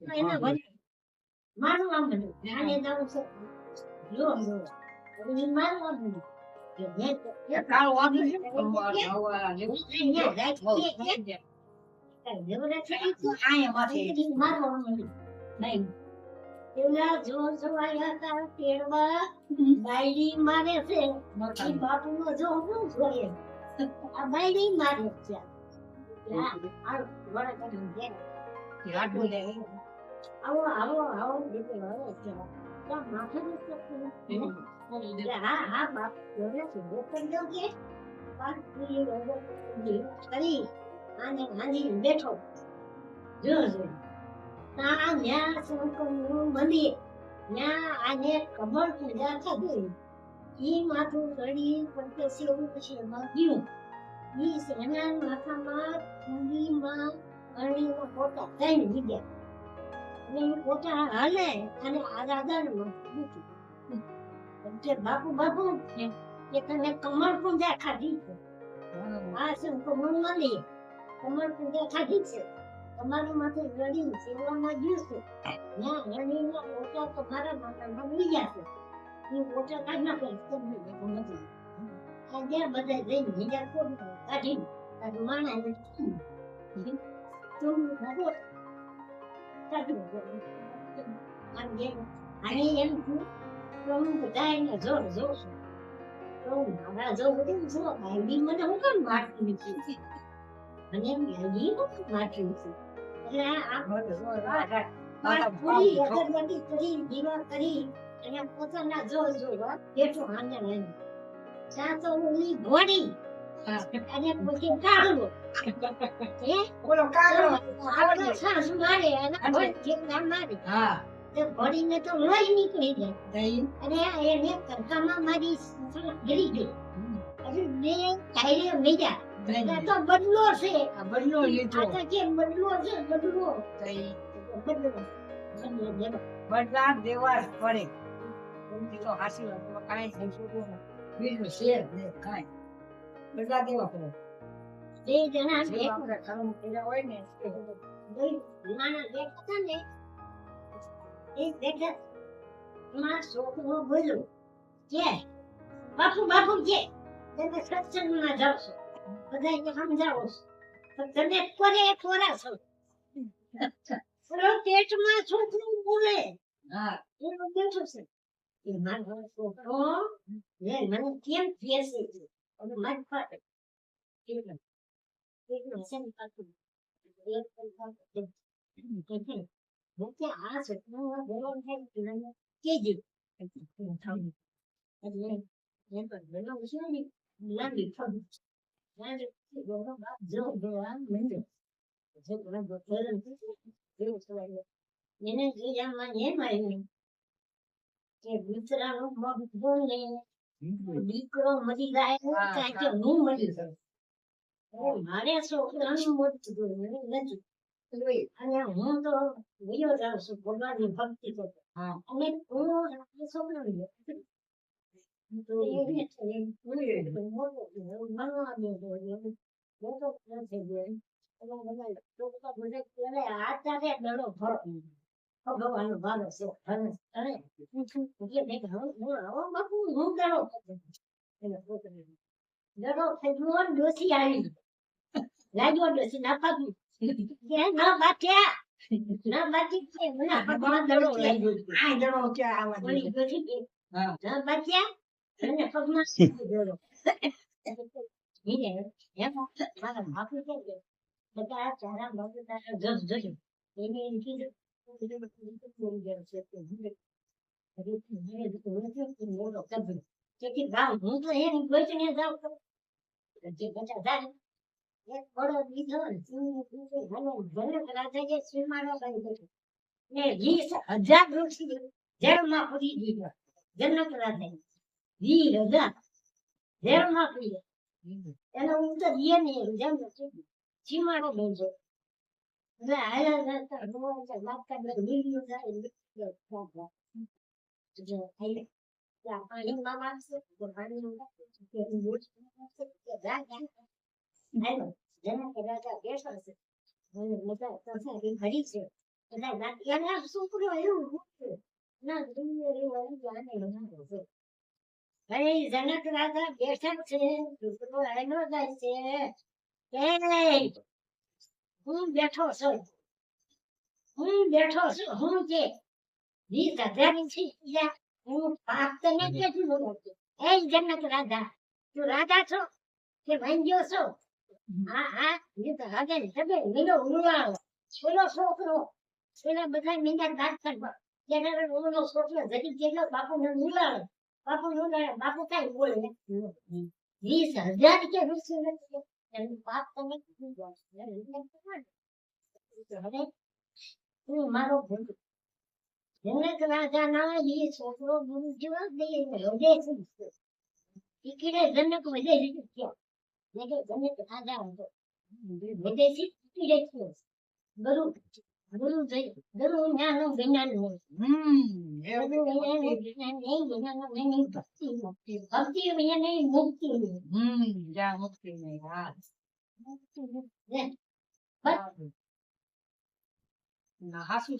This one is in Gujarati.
એના વડે મારવા આને જવું છે. જો જો હવે ઈ મારવા માંડ્યું જો મેં તો એ કાળ વાગી છે ને, અહીંયા જાય છે, એ જાય. કાંઈ જરૂર છે ઈ તો આયા માથે. ઈ મારવા માંડ્યું નહીં. પેલા જો જોવાયા હતા કેળવા બાયડી મારે છે. ઈ બાપુનો જો હું જોઈએ આ બાયડી મારે છે. આવો આવો આવો દીકરો આવો છે માથે નથી એટલે હા હા બાપ જોડે છે વેતન દો કે. બાપ પૂરી કરી આને આની બેઠો. જો જો. તા ન્યા શંકરનું મંદિર. ન્યા આને કમળ પૂજા થતી. ઈ માથું ગળી પંચસી એવું પછી એમાં ગયું ઈ સેના માથામાં કુંડીમાં અને એ પોતા હાલે અને આરાધનમાં મૂકી તે બાપુ બાપુ છે કે તને કમળ પૂજા ખાધી છે. આ છે કમળ કમળ પૂજા ખાધી છે. તમારું માથે ગળ્યું સેવામાં ગયું છે. ત્યાં રણીના પોતા તમારા માથામાં લઈ જશે એ પોતા કાઢી નાખે તમને દેખો નથી. આ જ્યાં બધા જઈને બીજા કોણ કાઢી માણા તું કરી દીવા કરી અને પોતાના જોર જોર. બેઠો આને લઈને ચા તો ઘોડી હા તે લોહી નીકળી જાય દહીં અને એને કરકામાં મારી ગળી ગઈ તો બદલો છે આ બદલો લીધો આ તો કે બદલો છે બદલો બદલો બદલો દેવો. બદલા દેવા જ પડે તો હાસી કાંઈ. બીજું શેર કાંઈ બદલા દેવા પડે બે જણા જે બે આપણે હોય ને એ બે માણસ બેઠા હતા ને એક બેઠા મારા છોકરો બોલ્યો કે બાપુ બાપુ કે તમે સત્સંગમાં જાઓ છો. બધાને સમજાવો છો. તમે કોરે કોરા છો. પેટમાં છોકરું બોલે. હા. એનો બેઠો છે. એ મારો છોકરો મને કેમ ફેસે છે? ને ને એને જીજામાં એમ આવ્યું કે દીકરાનું મગ બોલે દીકરો મરી જાય ને હા, મરી. ઓ, મારે છોકરાનું મોત થયું, મને નથી. અને હું તો વયો જાઉં છું ભગવાનની ભક્તિ હા. અને હું રાત્રે છોકરાને લેતી. તો ભગવાનનો ભારો છે અને છું, મેં કીધું, હું આવો બાપુ, હું દડો ભરું. એટલે છોકરાને થઈ ગયો ડોસી આવી લાગ્યો ડોસી ના પાકી કે ના બાટ્યા ના બાટી છે મને પગમાં દડો લાગ્યો આ દડો ક્યાં આવવા ઓલી ડોસી કે ના બાટ્યા મને પગમાં દડો ઈને એમ મારા બાપુ કે બધા ચારા તારા જસ જસ એને કીધું તે તું તો તું હું તો એની ગોચણીએ જાઉં જે તું તું તો હજાર વૃક્ષ જેલમાં પૂરી દીધો રાજા વીસ હજાર જેલમાં પૂરી એનો ઉત્તર એ નહીં જેમ સીમાડો બેન જાય જનક રાજા બેઠો છે ના- એના જાય છે હું બેઠો છું. હું બેઠો છું. હું કે વીસ હજારની છે? હું પાપ તો ને કેટલું છું એ જન્નત રાજા તું રાજા છો કે ભાંગ્યો છો? હા હા એ તો રાજા ને સબે ઉરવાળો પેલો છોકરો પેલા બધા મીંડા દાંત કરવા. ત્યારે ઓલો છોકરો જતી જેટલો બાપુ ને ઉલાડે બાપુ ને ઉલાડે બાપુ કઈ બોલે ને વીસ હજાર કે નથી મારો જનક રાજા ના ગુરુ જેવો હૃદય સુધી જનક વધે ગયો મેં કે જનક રાજા હતો વિદેશી થયો ગુરુ ગુરુ ગુરુ જ્ઞાનો જ્ઞાન નહીં હમ ગુરુ જ્ઞાનો જ્ઞાન નહીં જ્ઞાનો નહીં ભક્તિ ભક્તિ વિના નહીં મુક્તિ હમ જ્યાં મુક્તિ નહીં, હા મુક્તિ નહીં. ના, હાસુ